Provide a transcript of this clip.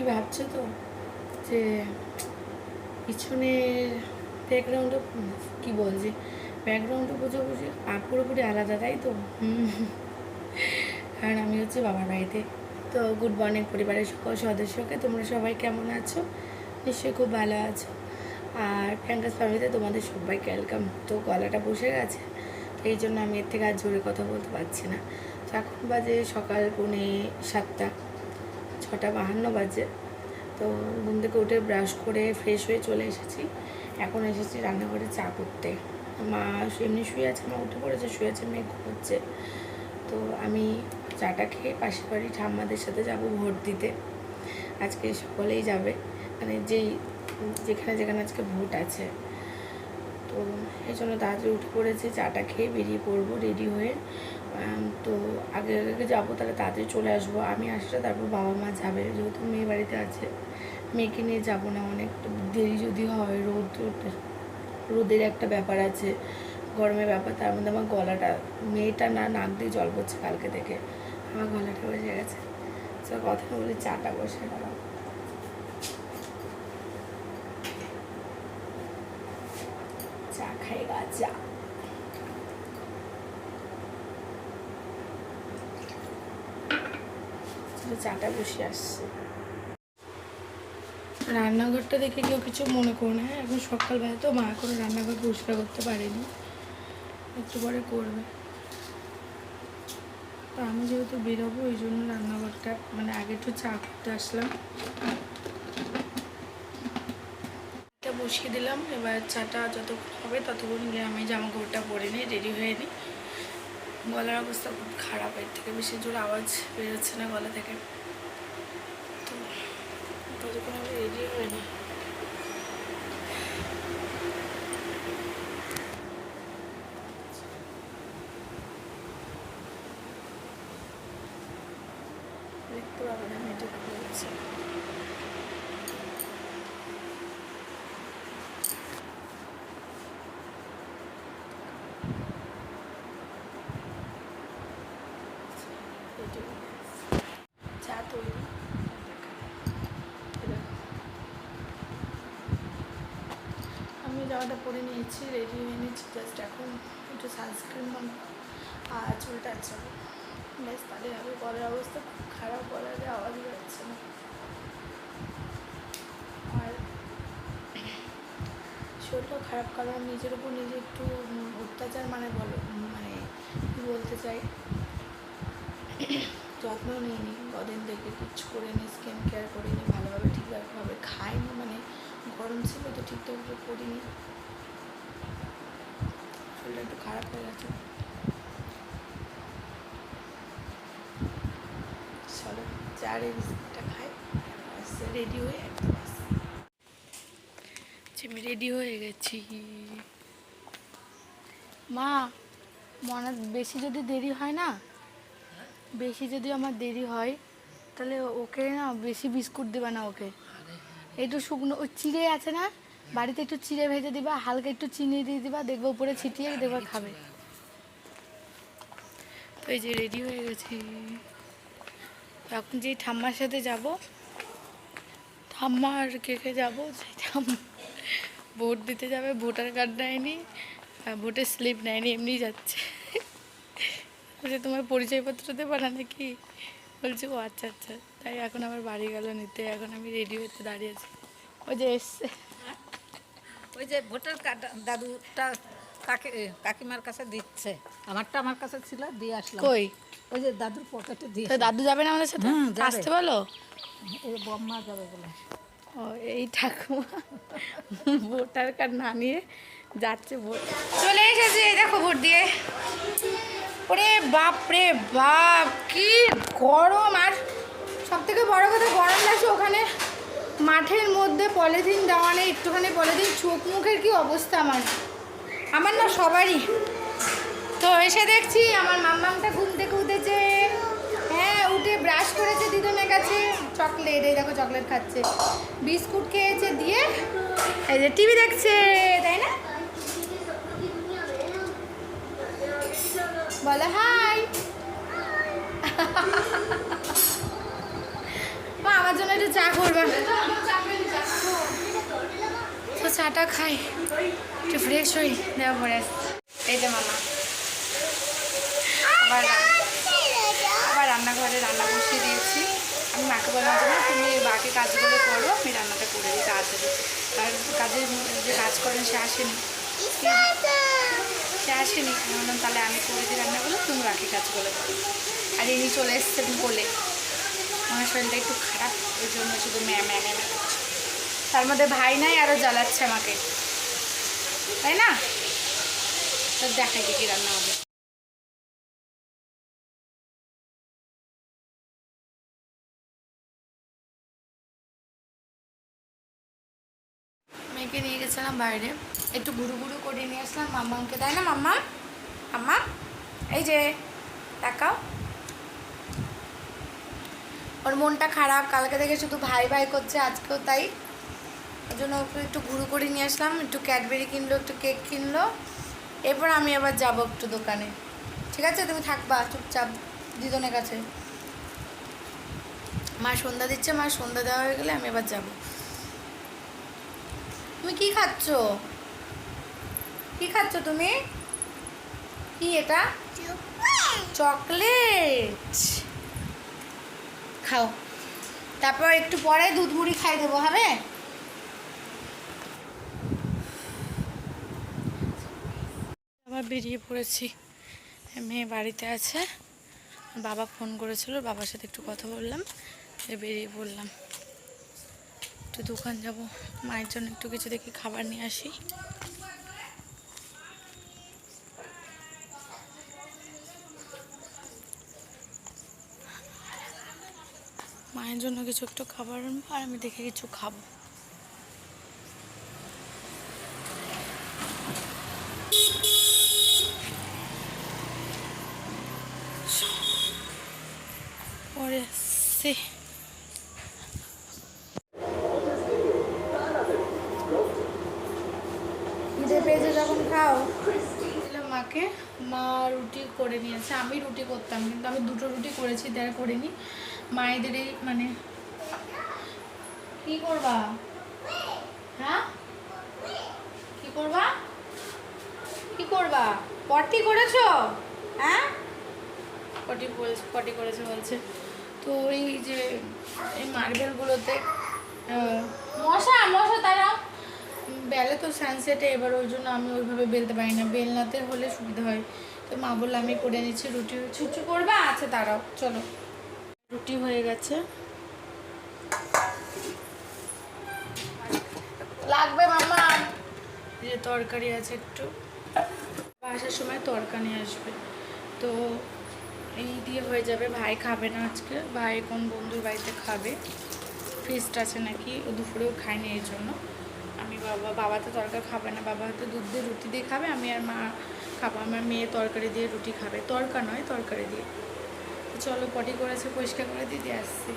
কি ভাবছ তো? যে পিছনের ব্যাকগ্রাউন্ডটা কি বলছি? ব্যাকগ্রাউন্ডটা বুঝে বুঝে পুরোপুরি আলাদা, তাই তো। কারণ আমি হচ্ছে বাবার বাড়িতে। তো গুড মর্নিং পরিবারের সকল সদস্যকে, তোমরা সবাই কেমন আছো? নিশ্চয়ই খুব ভালো আছো। আর ফ্যাঙ্কাস ফ্যামিলিতে তোমাদের সবাইকে ওয়েলকাম তো গলাটা বসে গেছে এই জন্য আমি এর থেকে আর জোরে কথা বলতে পারছি না। তো এখন বাজে সকাল পৌনে সাতটা। ছটা বাহান্ন বাজে। তো ঘুম থেকে উঠে ব্রাশ করে ফ্রেশ হয়ে চলে এসেছি। এখন এসেছি রান্নাঘরে চা করতে। মা এমনি শুয়ে আছে, মা উঠে পড়েছে, শুয়ে আছে, মেয়ে ঘুমোচ্ছে। তো আমি চাটা খেয়ে পাশের বাড়ি ঠাম্মাদের সাথে যাব ভোট দিতে। আজকে সকলেই যাবে। মানে যেই, যেখানে যেখানে আজকে ভোট আছে। তো এই জন্য তাড়াতাড়ি উঠে পড়েছি, চাটা খেয়ে বেরিয়ে পড়ব রেডি হয়ে। তো আগে আগে যাব, তাহলে তাড়াতাড়ি চলে আসব। আমি আসলে তারপর বাবা মা যাবে, যেহেতু মেয়ে বাড়িতে আছে। মেয়েকে নিয়ে যাব না অনেক দেরি যদি হয়, রোদ রোদ- রোদের একটা ব্যাপার আছে, গরমের ব্যাপার, তার মধ্যে আমার গলাটা, মেয়েটা না, নাক দিয়ে জল পড়ছে কালকে থেকে। আমার গলাটা বসে গেছে। তো কথা বলে চাটা বসে গেলাম চা খাইগা চা। চলো চাটা বসে আসছে। রান্নাঘরটা দেখে কেউ কিছু মনে করো না হ্যাঁ? এখন সকালবেলা তো মা করে রান্নাঘর পরিষ্কার করতে পারেনি। একটু পরে করবে। তো আমি যেহেতু বেরোবো ওই জন্য রান্নাঘরটা মানে আগে একটু চা করতে আসলাম। বসিয়ে দিলাম, এবার চাটা যতক্ষণ হবে ততক্ষণ গিয়ে আমি জামা কাপড়টা পরে নিই, রেডি হয়ে নিই। গলার অবস্থা খুব খারাপ, এর থেকে বেশি জোর আওয়াজ বেরোচ্ছে না গলা থেকে। তো ততক্ষণ আমি রেডি হয়ে নিই দেখতে পাবেন আমি এটা খুলছি চা তৈরি। আমি জামাটা পরে নিয়েছি রেডি হয়ে নিয়েছি জাস্ট এখন একটু সানস্ক্রিন বানাবো আর চুলটা চাবো ব্যাস, তাহলে হবে। গলার অবস্থা খুব খারাপ, গলার আওয়াজ বেরোচ্ছে না। আর শরীরটা খারাপ, কারণ নিজের উপর নিজে একটু অত্যাচার মানে বলো মানে বলতে চাই? যত্ন নিইনি। কদিন থেকে কিচ্ছু করিনি স্কিন কেয়ার করিনি, ভালোভাবে ঠিকঠাকভাবে খাইনি মানে গরম ছিল তো ঠিকঠাকভাবে করিনি। শরীরটা একটু খারাপ হয়ে গেছে। চলো চার এই খাই। রেডি হয়ে একদম আমি রেডি হয়ে গেছি। মা মনে বেশি যদি দেরি হয় না? বেশি যদি আমার দেরি হয়, তাহলে ওকে না বেশি বিস্কুট দেবে না ওকে। একটু শুকনো, ওই চিড়ে আছে না? বাড়িতে একটু চিড়ে ভেজে দিবা, হালকা একটু চিনি দিয়ে দিবা, দেখবে উপরে ছিটিয়ে দেখবে খাবে। তো এই যে রেডি হয়ে গেছি। এখন যে ঠাম্মার সাথে যাব ঠাম্মা আর কে কে যাব? সেই ঠাম্মা ভোট দিতে যাবে, ভোটার কার্ড নেয়নি ভোটের স্লিপ নেয়নি এমনি যাচ্ছে। বলছে তোমার পরিচয়পত্র দেবো না নাকি? বলছে ও আচ্ছা আচ্ছা। তাই এখন আমার বাড়ি গেল নিতে এখন আমি রেডি হতে দাঁড়িয়ে আছি। ওই যে এসছে। ওই যে ভোটার কার্ড দাদুটা কাকে কাকিমার কাছে দিচ্ছে। আমারটা আমার কাছে ছিল দিয়ে আসলাম। কই? ওই যে দাদুর পকেটে দিয়ে দাদু যাবে না আমাদের সাথে? আসতে বলো? এই বম্মা যাবে বলে। ও এই ঠাকুমা ভোটার কার্ড না নিয়ে যাচ্ছে ভোট। চলে এসেছি এই দেখো ভোট দিয়ে। ওরে বাপ রে বাপ, কি গরম। আর সব থেকে বড় কথা, গরম লাগছে ওখানে। মাঠের মধ্যে পলিথিন দেওয়া নেই, একটুখানি পলিথিন, চোখ মুখের কি অবস্থা আমার? আমার না সবারই। তো এসে দেখছি আমার মাম্মামটা ঘুম থেকে উঠেছে। হ্যাঁ উঠে ব্রাশ করেছে দিদনের কাছে। চকলেট, এই দেখো চকলেট খাচ্ছে। বিস্কুট খেয়েছে, দিয়ে এই যে টিভি দেখছে, তাই না? বলে হাই মা, আমার জন্য একটু চা করবা। তো চাটা খাই। একটু ফ্রেশ হই, দেওয়া পরে। এই যে মামা। আবার আবার রান্নাঘরে রান্না বসিয়ে দিয়েছি। আমি মাকে বললাম যে তুমি বাকি কাজগুলো করো, আমি রান্নাটা করে দিই তাড়াতাড়ি। আর কাজের যে কাজ করেন সে আসেনি। সে আসেনি, আমি বললাম, তাহলে আমি করে দিই রান্নাগুলো, তুমি বাকি কাজগুলো করো। আর ইনি চলে এসছেন বলে আমার শরীরটা একটু খারাপ, ওই জন্য শুধু ম্যাম ম্যা ম্যা ম্যা তার মধ্যে ভাই নাই আরও জ্বালাচ্ছে আমাকে। তাই না? তো দেখাই দেখি রান্না হবে। গেছিলাম বাইরে। একটু ঘুরু ঘুরু করে নিয়ে আসলাম মাম্মাকে। তাই না, মাম্মা? মাম্মা এই যে টাকাও ওর মনটা খারাপ। কালকে থেকে শুধু ভাই ভাই করছে, আজকেও তাই। ওই জন্য একটু ঘুরু করে নিয়ে আসলাম। একটু ক্যাডবেরি কিনলো, একটু কেক কিনলো। এরপর আমি আবার যাব একটু দোকানে। ঠিক আছে, তুমি থাকবা চুপচাপ দিদনের কাছে। মা সন্ধ্যা দিচ্ছে, মা সন্ধ্যা দেওয়া হয়ে গেলে আমি এবার যাব। তুমি কি খাচ্ছ? কি খাচ্ছ তুমি? কি এটা? চকলেট। খাও। তারপর একটু পরে দুধ মুড়ি খাই দেবো হবে? আবার বেরিয়ে পড়েছি। মেয়ে বাড়িতে আছে। বাবা ফোন করেছিল বাবার সাথে একটু কথা বললাম বেরিয়ে পড়লাম। একটু দোকান যাব। মায়ের জন্য একটু কিছু দেখি খাবার নিয়ে আসি। মায়ের জন্য কিছু একটু খাবার আনব আর আমি দেখে কিছু খাব। পরে আসছি খিদে পেয়েছে যখন খাও দিলাম মাকে মা রুটি করে নিয়েছে, আমি রুটি করতাম, কিন্তু আমি দুটো রুটি করেছি তারা করিনি। মায়েদের এই মানে কি করবা? হ্যাঁ? কি করবা? কি করবা? পটি করেছ? হ্যাঁ? পটি বলছে, পটি করেছে বলছে। তো এই যে, এই মার্বেলগুলোতে মশা মশা তারা বেলে তো সানসেটে এবার ওই জন্য আমি ওইভাবে বেলতে পারি না। বেলনাতে হলে সুবিধা হয়। তো মা বলল আমি করে নিচ্ছি রুটি। ছুচু করবা? আচ্ছা তারাও চলো। রুটি হয়ে গেছে। লাগবে মামা যে তরকারি আছে একটু। আসার সময় তরকা নিয়ে আসবে। তো এই দিয়ে হয়ে যাবে। ভাই খাবে না আজকে। ভাই কোন বন্ধুর বাড়িতে খাবে? ফিস্ট আছে নাকি? ও দুপুরেও খায়নি এই জন্য। আমি বাবা বাবা তো তরকারি খাবে না। বাবা হয়তো দুধ দিয়ে রুটি দিয়ে খাবে। আমি আর মা খাব। আমার মেয়ে তরকারি দিয়ে রুটি খাবে। তরকা নয়, তরকারি দিয়ে। চলো পটি করেছে, পরিষ্কার করে দিদি আসছি।